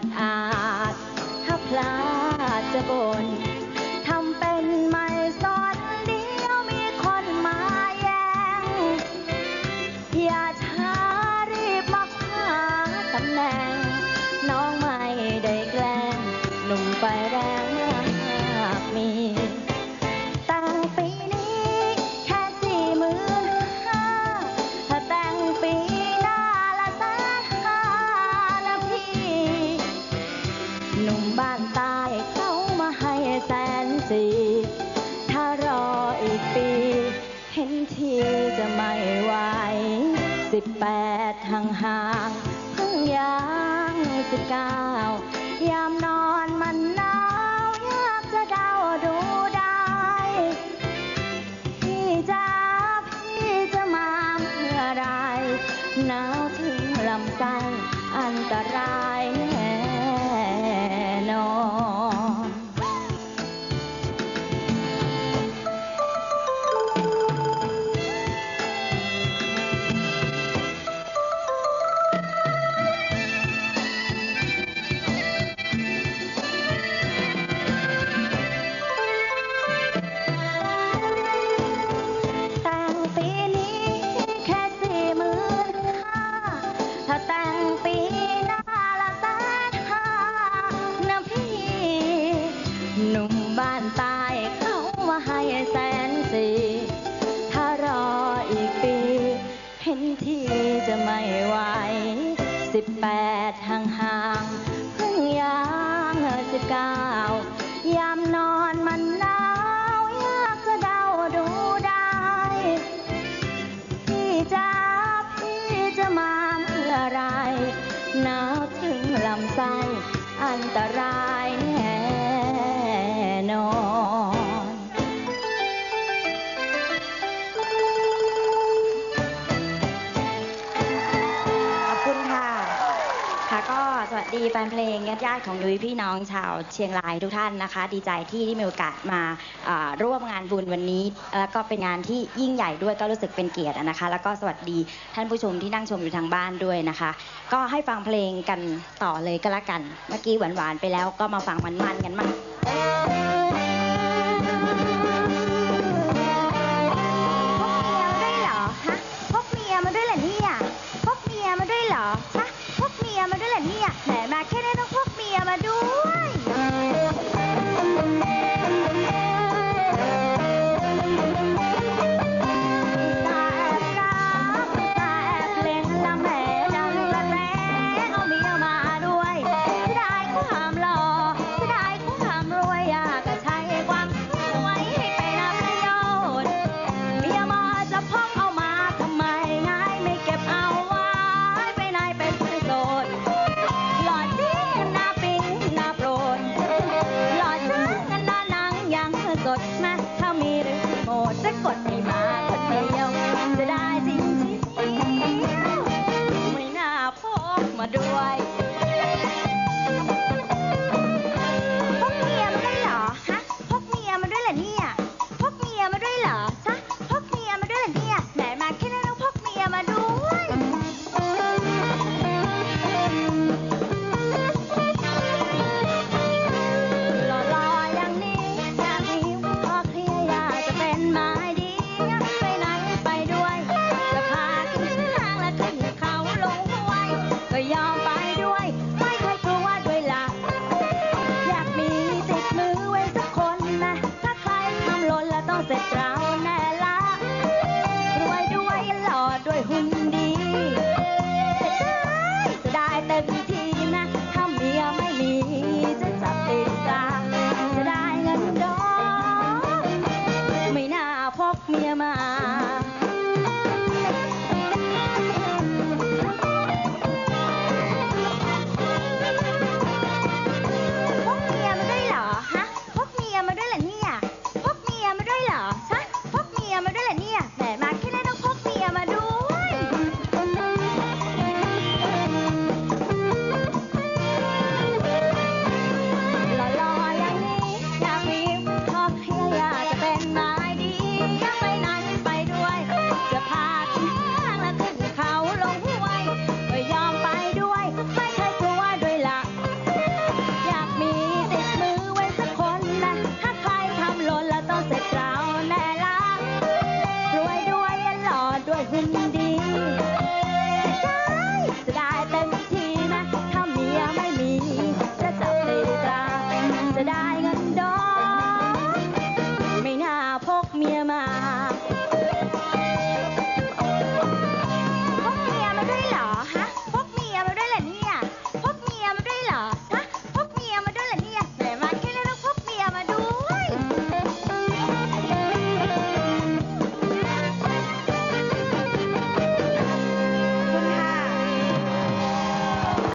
อัดอาดถ้าพลาดจะบน่ ใต้เขามาให้แสนสี่ถ้ารออีกปี เห็นทีจะไม่ไหวสิบแปดห่างห่างเพิ่งย่างสิบเก้ายามนอนมันหนาวยากจะเดาดูได้ พี่จ้าพี่จะมาเมื่อไรหนาวถึงลำไส้อันตราย ห่างห่างๆเพิ่งยามเธอจะก้ายามนอนมันหนาวยากจะเดาดูได้ พี่จ้าพี่จะมาเมื่อไรหนาวถึงลำไส้อันตราย ดีแฟนเพลงญาติญาติๆของยุ้ยพี่น้องชาวเชียงรายทุกท่านนะคะ ดีใจที่ได้มีโอกาสมาร่วมงานบุญวันนี้แล้วก็เป็นงานที่ยิ่งใหญ่ด้วยก็รู้สึกเป็นเกียรตินะคะ แล้วก็สวัสดีท่านผู้ชมที่นั่งชมอยู่ทางบ้านด้วยนะคะ ก็ให้ฟังเพลงกันต่อเลยก็แล้วกัน เมื่อกี้หวานๆไปแล้วก็มาฟังมันๆกันมั่ง แหมมาแค่นี้ต้องพกเมียมาด้วย มาถ้ามีหรือโหมดจะกดให้มาทันที จ Thank you.